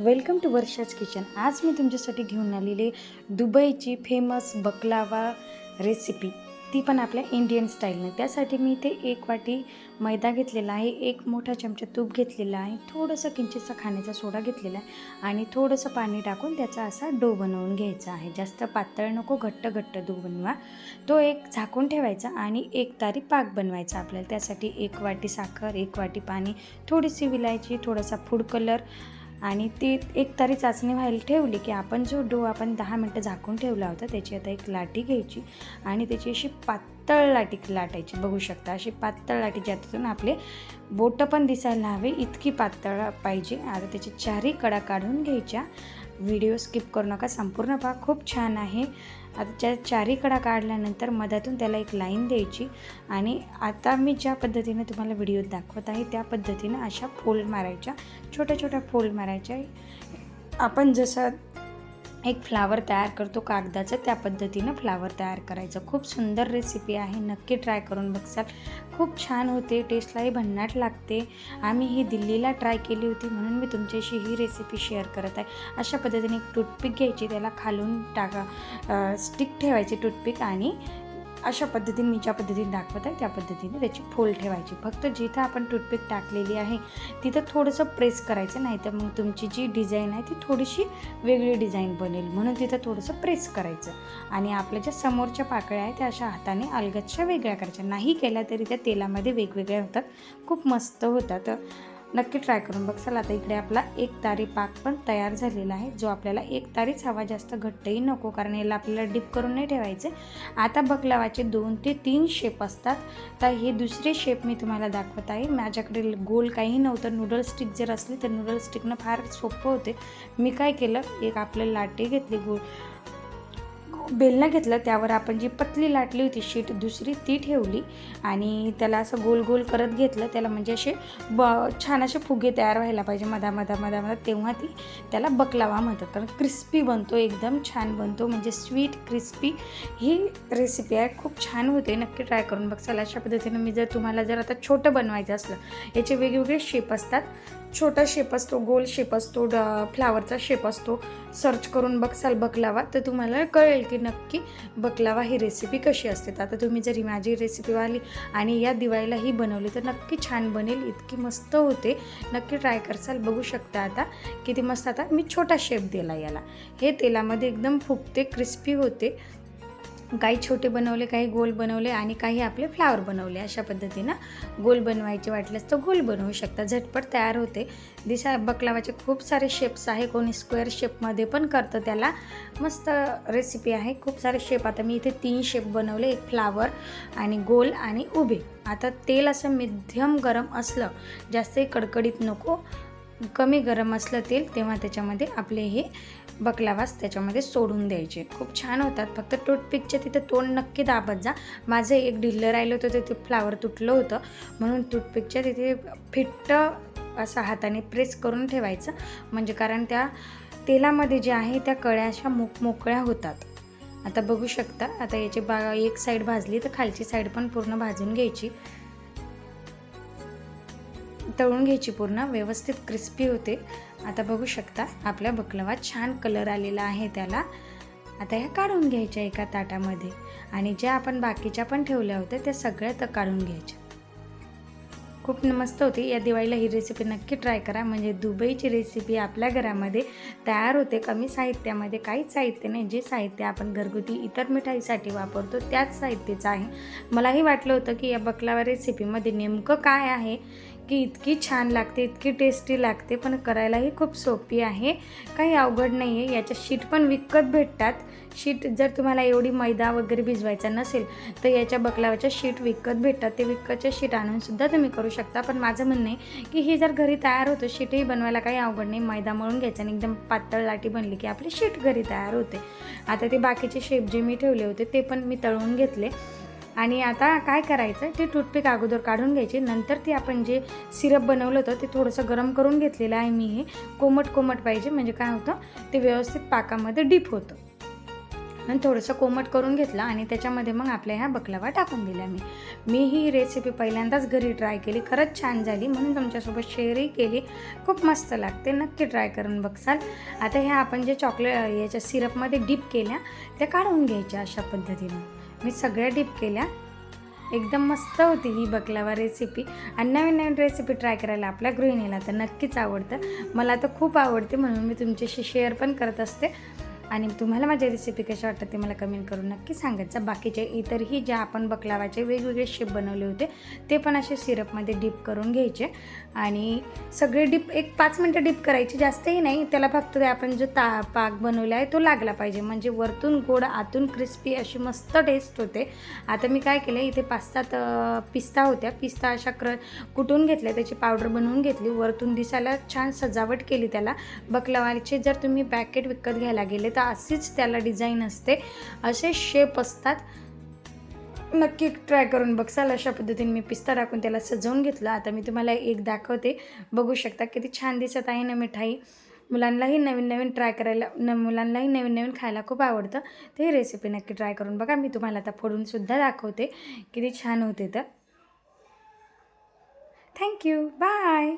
Welcome to Varsha's kitchen आज मी तुमच्यासाठी घेऊन आलेली दुबईची फेमस बकलावा रेसिपी ती पण आपल्या इंडियन स्टाईलने त्यासाठी मी इथे एक वाटी मैदा घेतलेला आहे एक मोठा चमचा तूप घेतलेला आहे थोडंसं किंचितचा खाण्याचा सोडा घेतलेला आहे आणि थोडंसं पाणी टाकून त्याचा असा डो बनवून घ्यायचा आहे. जास्त पातळ नको घट्ट घट्ट डो बनवा. तो एक झाकून ठेवायचा आणि एक तारी पाक बनवायचा आपल्याला. त्यासाठी एक वाटी साखर एक वाटी पाणी थोडीशी विलायची थोडासा फूड कलर आणि ती एक तरी चाचणी व्हायला ठेवली की आपण जो डो आपण दहा मिनटं झाकून ठेवला होता त्याची आता एक लाटी घ्यायची आणि त्याची अशी पात पातळ लाटी लाटायची. बघू शकता अशी पातळ लाटी ज्यातून आपले बोटं पण दिसायला हवे इतकी पातळ पाहिजे. आता त्याची चारही कडा काढून घ्यायच्या. व्हिडिओ स्किप करू नका संपूर्ण भाग खूप छान आहे. आता त्या चारही कडा काढल्यानंतर मधातून त्याला एक लाईन द्यायची आणि आता मी ज्या पद्धतीने तुम्हाला व्हिडिओत दाखवत आहे त्या पद्धतीनं अशा फोल्ड मारायच्या छोट्या छोट्या फोल्ड मारायच्या. आपण जसं एक फ्लावर तयार करतो कागदाचं. त्या पद्धतीनं फ्लावर तयार करायचं. खूप सुंदर रेसिपी आहे. नक्की ट्राय करून बघसाल. खूप छान होते. टेस्टलाही भन्नाट लागते. आम्ही ही दिल्लीला ट्राय केली होती म्हणून मी तुमच्याशी ही रेसिपी शेअर करत आहे. अशा पद्धतीने एक टूथपिक घ्यायची. त्याला खालून टाका. स्टिक ठेवायची टूथपिक आणि अशा पद्धतीने मी ज्या पद्धतीने दाखवत आहे त्या पद्धतीने त्याची फोल ठेवायची. फक्त जिथं आपण टूथपिक टाकलेली आहे तिथं थोडंसं प्रेस करायचं नाही तर मग तुमची जी डिझाईन आहे ती थोडीशी वेगळी डिझाईन बनेल. म्हणून तिथं थोडंसं प्रेस करायचं. आणि आपल्या ज्या समोरच्या पाकळ्या आहेत त्या अशा हाताने अलगच्छा वेगळ्या करायच्या. नाही केल्या तरी त्या तेलामध्ये वेगवेगळ्या होतात. खूप मस्त होतात. नक्की ट्राय करून बघ. चला आता इकडे आपला एक तारी पाक पण तयार झालेला आहे जो आपल्याला एक तारीच हवा जास्त घट्टही नको कारण याला आपल्याला डिप करून नाही ठेवायचे. आता बकलावाचे दोन ते तीन शेप असतात. तर हे दुसरे शेप मी तुम्हाला दाखवत आहे. माझ्याकडे गोल काही नव्हतं. नूडल स्टिक जर असली तर नूडल स्टिकनं फार सोपं होते. मी काय केलं? एक आपलं लाटे घेतली गोल. बेलनं घेतलं त्यावर आपण जी पतली लाटली होती शीट दुसरी ती ठेवली आणि त्याला असं गोल गोल करत घेतलं. त्याला म्हणजे असे ब छान असे फुगे तयार व्हायला पाहिजे. मधा मधा मधा मधा. तेव्हा ती त्याला बकलावा म्हणतात. कारण क्रिस्पी बनतो एकदम छान बनतो. म्हणजे स्वीट क्रिस्पी ही रेसिपी आहे. खूप छान होते. नक्की ट्राय करून बघचाल अशा पद्धतीनं मी जर तुम्हाला जर आता छोटं बनवायचं असलं याचे वेगवेगळे शेप असतात. छोटा शेप असतो गोल शेप असतो ड फ्लावरचा शेप असतो. सर्च करून बघसाल बकलावा. तर तुम्हाला कळेल की की नक्की बकलावा ही रेसिपी कशी असते? तर आता तुम्ही जर ही माझी रेसिपी वाली आणि या दिवाळीला ही बनवली तर नक्की छान बनेल इतकी मस्त होते. नक्की ट्राय करसाल बघू शकता आता किती मस्त. आता मी छोटा शेप दिला याला. हे तेलामध्ये एकदम फुगते क्रिस्पी होते. काही छोटे बनवले काही गोल बनवले आणि काही आपले फ्लावर बनवले. अशा पद्धतीनं गोल बनवायचे वाटल्यास तर गोल बनवू शकता. झटपट तयार होते. दिसा बकलावाचे खूप सारे शेप्स आहे. कोणी स्क्वेअर शेपमध्ये पण करतं त्याला. मस्त रेसिपी आहे. खूप सारे शेप आता मी इथे तीन शेप बनवले. एक फ्लावर आणि गोल आणि उभे. आता तेल असं मध्यम गरम असलं जास्तही कडकडीत नको. कमी गरम असलं तेल तेव्हा त्याच्यामध्ये आपले हे बकलावास त्याच्यामध्ये सोडून द्यायचे. खूप छान होतात. फक्त टूथपिकच्या तिथं तोंड नक्की दाबत जा. माझं एक ढिल्लं राहिलं होतं तिथे फ्लावर तुटलं होतं. म्हणून टूथपिकच्या तिथे फिट्ट असं हाताने प्रेस करून ठेवायचं. म्हणजे कारण त्या तेलामध्ये जे आहे त्या कळ्या अशा मोक मोकळ्या होतात. आता बघू शकता. आता याची बा एक साईड भाजली तर खालची साईड पण पूर्ण भाजून घ्यायची. तळून घ्यायची पूर्ण व्यवस्थित क्रिस्पी होते. आता बघू शकता आपल्या बकलवा छान कलर आलेला आहे त्याला. आता ह्या काढून घ्यायच्या एका ताटामध्ये. आणि ज्या आपण बाकीच्या पण ठेवल्या होत्या त्या सगळ्या तर काढून घ्यायच्या. खूप मस्त होती. या दिवाळीला ही रेसिपी नक्की ट्राय करा. म्हणजे दुबईची रेसिपी आपल्या घरामध्ये तयार होते. कमी साहित्यामध्ये काहीच साहित्य नाही. जे साहित्य आपण घरगुती इतर मिठाईसाठी वापरतो त्याच साहित्याचं आहे. मलाही वाटलं होतं की या बकलावा रेसिपीमध्ये नेमकं काय आहे? की इतकी छान लागते इतकी टेस्टी लागते पण करायलाही खूप सोपी आहे. काही अवघड नाही आहे याच्या शीट पण विकत भेटतात. शीट जर तुम्हाला एवढी मैदा वगैरे भिजवायचा नसेल तर याच्या बकलावाच्या शीट विकत भेटतात. ते विकतच्या शीट आणूनसुद्धा तुम्ही करू शकता. पण माझं म्हणणं आहे की हे जर घरी तयार होतं शीटही बनवायला काही अवघड नाही. मैदा मळून घ्यायचा आणि एकदम पातळ लाटी बनली की आपली शीट घरी तयार होते. आता ते बाकीचे शेप जे मी ठेवले होते ते पण मी तळून घेतले. आणि आता काय करायचं ते टूथपिक अगोदर काढून घ्यायचे. नंतर ते आपण जे सिरप बनवलं होतं ते थोडंसं गरम करून घेतलेलं आहे मी. हे कोमट कोमट पाहिजे. म्हणजे काय होतं ते व्यवस्थित पाकामध्ये डीप होतं. आणि थोडंसं कोमट करून घेतलं आणि त्याच्यामध्ये मग आपल्या ह्या बकलावा टाकून दिल्या मी. मी ही रेसिपी पहिल्यांदाच घरी ट्राय केली. खरंच छान झाली. म्हणून तुमच्यासोबत शेअरही केली. खूप मस्त लागते. नक्की ट्राय करून बघसाल. आता ह्या आपण जे चॉकलेट याच्या सिरपमध्ये डीप केल्या त्या काढून घ्यायच्या अशा पद्धतीनं. मी सगळ्या डिप केल्या. एकदम मस्त होती ही बकलावा रेसिपी आणि नवीन नवीन रेसिपी ट्राय करायला आपल्या गृहिणीला तर नक्कीच आवडतं. मला तर खूप आवडते म्हणून मी तुमच्याशी शेअर पण करत असते. आणि तुम्हाला माझ्या रेसिपी कशा वाटतात ते मला कमेंट करून नक्की सांगायचं बाकीचे इतरही ज्या आपण बकलावाचे वेगवेगळे शेप बनवले होते ते पण असे सिरपमध्ये डीप करून घ्यायचे. आणि सगळे डीप एक पाच मिनटं डीप करायची जास्तही नाही त्याला फक्त ते आपण जो ता पाक बनवला आहे तो लागला पाहिजे. म्हणजे वरतून गोड आतून क्रिस्पी अशी मस्त टेस्ट होते. आता मी काय केलं इथे पास्तात पिस्ता होत्या. पिस्ता अशा क्र कुटून घेतल्या त्याची पावडर बनवून घेतली. वरतून दिसायला छान सजावट केली त्याला. बकलावाचे जर तुम्ही पॅकेट विकत घ्यायला गेले तर अशीच त्याला डिझाईन असते. असे शेप असतात. नक्की ट्राय करून बघसाल अशा पद्धतीने मी पिस्ता टाकून त्याला सजवून घेतलं. आता मी तुम्हाला एक दाखवते. बघू शकता किती छान दिसत आहे ना मिठाई. मुलांनाही नवीन नवीन ट्राय करायला न मुलांनाही नवीन नवीन खायला खूप आवडतं. ते ही रेसिपी नक्की ट्राय करून बघा. मी तुम्हाला आता फोडूनसुद्धा दाखवते. किती छान होते तर. Thank you bye